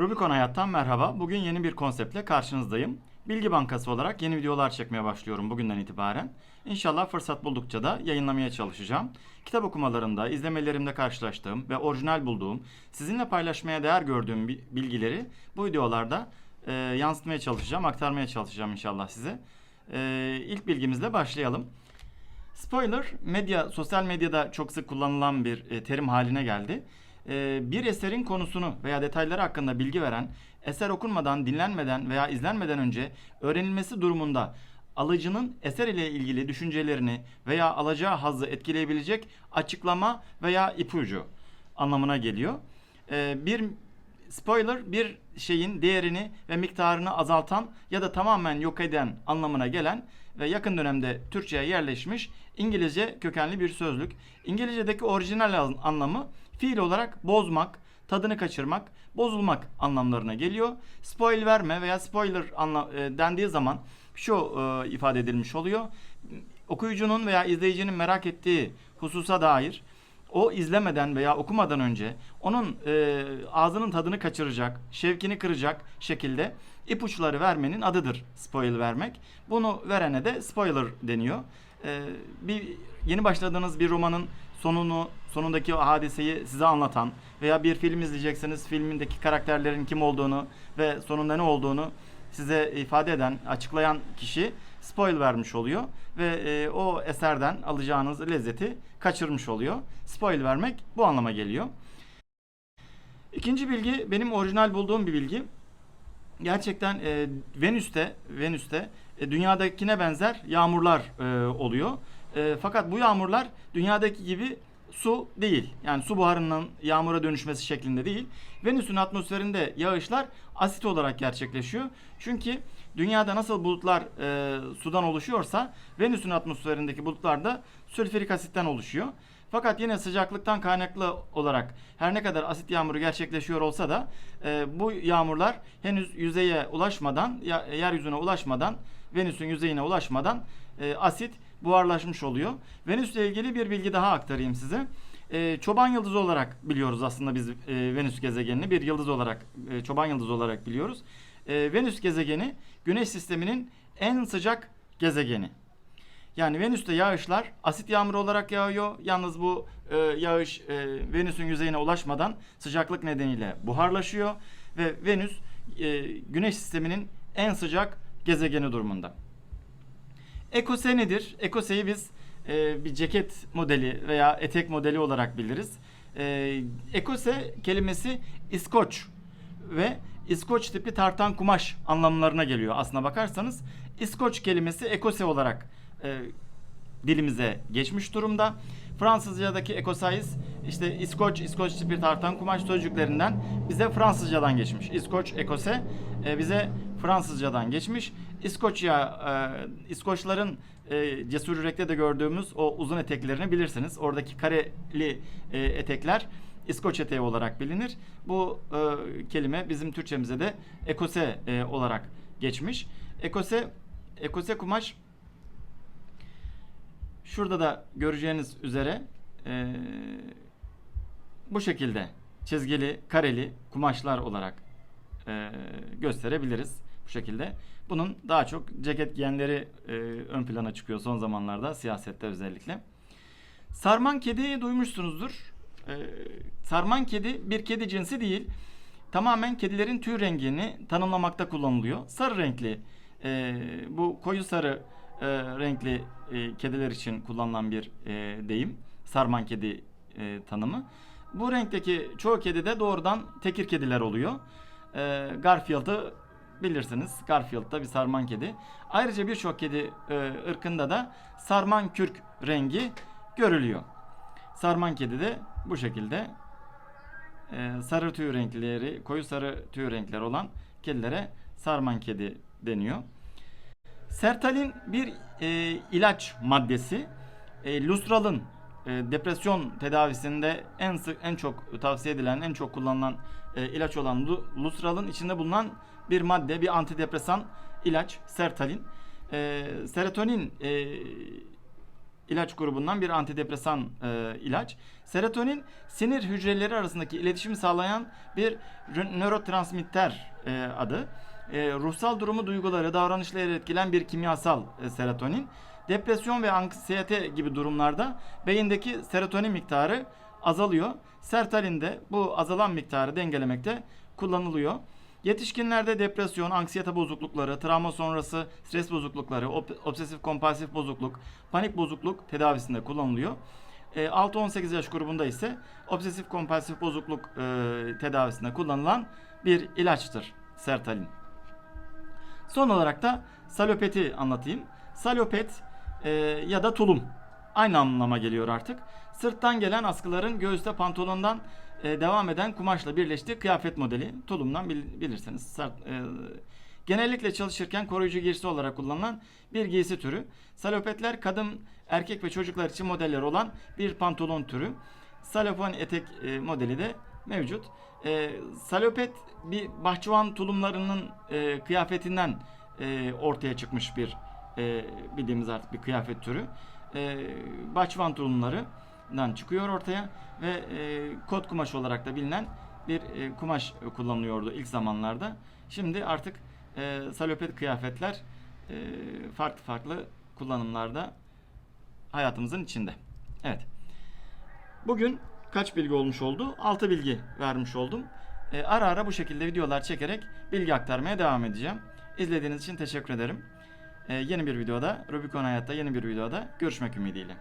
Rubicon Hayat'tan merhaba. Bugün yeni bir konseptle karşınızdayım. Bilgi Bankası olarak yeni videolar çekmeye başlıyorum bugünden itibaren. İnşallah fırsat buldukça da yayınlamaya çalışacağım. Kitap okumalarımda, izlemelerimde karşılaştığım ve orijinal bulduğum, sizinle paylaşmaya değer gördüğüm bi- bilgileri bu videolarda e, yansıtmaya çalışacağım, aktarmaya çalışacağım inşallah size. E, ilk bilgimizle başlayalım. Spoiler, medya, sosyal medyada çok sık kullanılan bir e, terim haline geldi. E, bir eserin konusunu veya detayları hakkında bilgi veren, eser okunmadan, dinlenmeden veya izlenmeden önce öğrenilmesi durumunda alıcının eser ile ilgili düşüncelerini veya alacağı hazzı etkileyebilecek açıklama veya ipucu anlamına geliyor. E, bir spoiler bir şeyin değerini ve miktarını azaltan ya da tamamen yok eden anlamına gelen ve yakın dönemde Türkçe'ye yerleşmiş İngilizce kökenli bir sözlük. İngilizce'deki orijinal an- anlamı fiil olarak bozmak, tadını kaçırmak, bozulmak anlamlarına geliyor. Spoil verme veya spoiler e, dendiği zaman şu e, ifade edilmiş oluyor. Okuyucunun veya izleyicinin merak ettiği hususa dair o izlemeden veya okumadan önce onun e, ağzının tadını kaçıracak, şevkini kıracak şekilde ipuçları vermenin adıdır spoil vermek. Bunu verene de spoiler deniyor. E, bir yeni başladığınız bir romanın sonunu, sonundaki o hadiseyi size anlatan veya bir film izleyecekseniz filmindeki karakterlerin kim olduğunu ve sonunda ne olduğunu size ifade eden, açıklayan kişi spoil vermiş oluyor ve e, o eserden alacağınız lezzeti kaçırmış oluyor. Spoil vermek bu anlama geliyor. İkinci bilgi benim orijinal bulduğum bir bilgi. Gerçekten e, Venüs'te Venüs'te e, dünyadakine benzer yağmurlar e, oluyor. E, fakat bu yağmurlar dünyadaki gibi su değil. Yani su buharının yağmura dönüşmesi şeklinde değil. Venüs'ün atmosferinde yağışlar asit olarak gerçekleşiyor. Çünkü dünyada nasıl bulutlar e, sudan oluşuyorsa Venüs'ün atmosferindeki bulutlar da sülfürik asitten oluşuyor. Fakat yine sıcaklıktan kaynaklı olarak her ne kadar asit yağmuru gerçekleşiyor olsa da e, bu yağmurlar henüz yüzeye ulaşmadan, ya, yeryüzüne ulaşmadan, Venüs'ün yüzeyine ulaşmadan e, asit buharlaşmış oluyor. Venüs'le ilgili bir bilgi daha aktarayım size. E, çoban yıldızı olarak biliyoruz aslında biz e, Venüs gezegenini bir yıldız olarak, e, çoban yıldızı olarak biliyoruz. E, Venüs gezegeni Güneş sisteminin en sıcak gezegeni. Yani Venüs'te yağışlar asit yağmuru olarak yağıyor. Yalnız bu e, yağış e, Venüs'ün yüzeyine ulaşmadan sıcaklık nedeniyle buharlaşıyor ve Venüs e, Güneş sisteminin en sıcak gezegeni durumunda. Ekose nedir? Ekose'yi biz e, bir ceket modeli veya etek modeli olarak biliriz. E, ekose kelimesi İskoç ve İskoç tipi tartan kumaş anlamlarına geliyor aslına bakarsanız. İskoç kelimesi ekose olarak e, dilimize geçmiş durumda. Fransızcadaki ekosais işte İskoç, İskoç tipi tartan kumaş sözcüklerinden bize Fransızcadan geçmiş. İskoç, ekose e, bize Fransızcadan geçmiş. İskoçya, e, İskoçların e, cesur yürekte de gördüğümüz o uzun eteklerini bilirsiniz. Oradaki kareli e, etekler İskoç eteği olarak bilinir. Bu e, kelime bizim Türkçemize de ekose e, olarak geçmiş. Ekose, ekose kumaş Şurada da göreceğiniz üzere e, bu şekilde çizgili, kareli kumaşlar olarak e, gösterebiliriz bu şekilde. Bunun daha çok ceket giyenleri e, ön plana çıkıyor son zamanlarda siyasette özellikle. Sarman kediyi duymuşsunuzdur. E, sarman kedi bir kedi cinsi değil. Tamamen kedilerin tüy rengini tanımlamakta kullanılıyor. Sarı renkli e, bu koyu sarı e, renkli e, kediler için kullanılan bir e, deyim. Sarman kedi e, tanımı. Bu renkteki çoğu kedi de doğrudan tekir kediler oluyor. E, Garfield'ı bilirsiniz. Garfield da bir sarman kedi. Ayrıca birçok kedi e, ırkında da sarman kürk rengi görülüyor. Sarman kedi de bu şekilde e, sarı tüy renkleri, koyu sarı tüy renkleri olan kedilere sarman kedi deniyor. Sertalin bir e, ilaç maddesi. E, Lustral'ın e, depresyon tedavisinde en sık en çok tavsiye edilen, en çok kullanılan e, ilaç olan Lu- Lustral'ın içinde bulunan bir madde, bir antidepresan ilaç Sertalin. E, serotonin e, ilaç grubundan bir antidepresan e, ilaç. Serotonin sinir hücreleri arasındaki iletişimi sağlayan bir nörotransmitter e, adı. E, ruhsal durumu, duyguları, davranışları etkilen bir kimyasal e, serotonin. Depresyon ve anksiyete gibi durumlarda beyindeki serotonin miktarı azalıyor. Sertalin de bu azalan miktarı dengelemekte kullanılıyor. Yetişkinlerde depresyon, anksiyete bozuklukları, travma sonrası stres bozuklukları, obsesif kompulsif bozukluk, panik bozukluk tedavisinde kullanılıyor. E, 6-18 yaş grubunda ise obsesif kompulsif bozukluk e, tedavisinde kullanılan bir ilaçtır sertalin. Son olarak da salopeti anlatayım. Salopet e, ya da tulum aynı anlama geliyor artık. Sırttan gelen askıların göğüste pantolondan e, devam eden kumaşla birleştiği kıyafet modeli. Tulumdan bil- bilirsiniz. Sert, e, genellikle çalışırken koruyucu giysi olarak kullanılan bir giysi türü. Salopetler kadın, erkek ve çocuklar için modeller olan bir pantolon türü. Salopon etek e, modeli de mevcut. E, salopet bir bahçıvan tulumlarının e, kıyafetinden e, ortaya çıkmış bir e, bildiğimiz artık bir kıyafet türü. E, bahçıvan tulumlarından çıkıyor ortaya ve e, kot kumaş olarak da bilinen bir e, kumaş kullanılıyordu ilk zamanlarda. Şimdi artık e, salopet kıyafetler e, farklı farklı kullanımlarda hayatımızın içinde. Evet. Bugün kaç bilgi olmuş oldu? 6 bilgi vermiş oldum. E, ara ara bu şekilde videolar çekerek bilgi aktarmaya devam edeceğim. İzlediğiniz için teşekkür ederim. E, yeni bir videoda, Rubicon Hayat'ta yeni bir videoda görüşmek ümidiyle.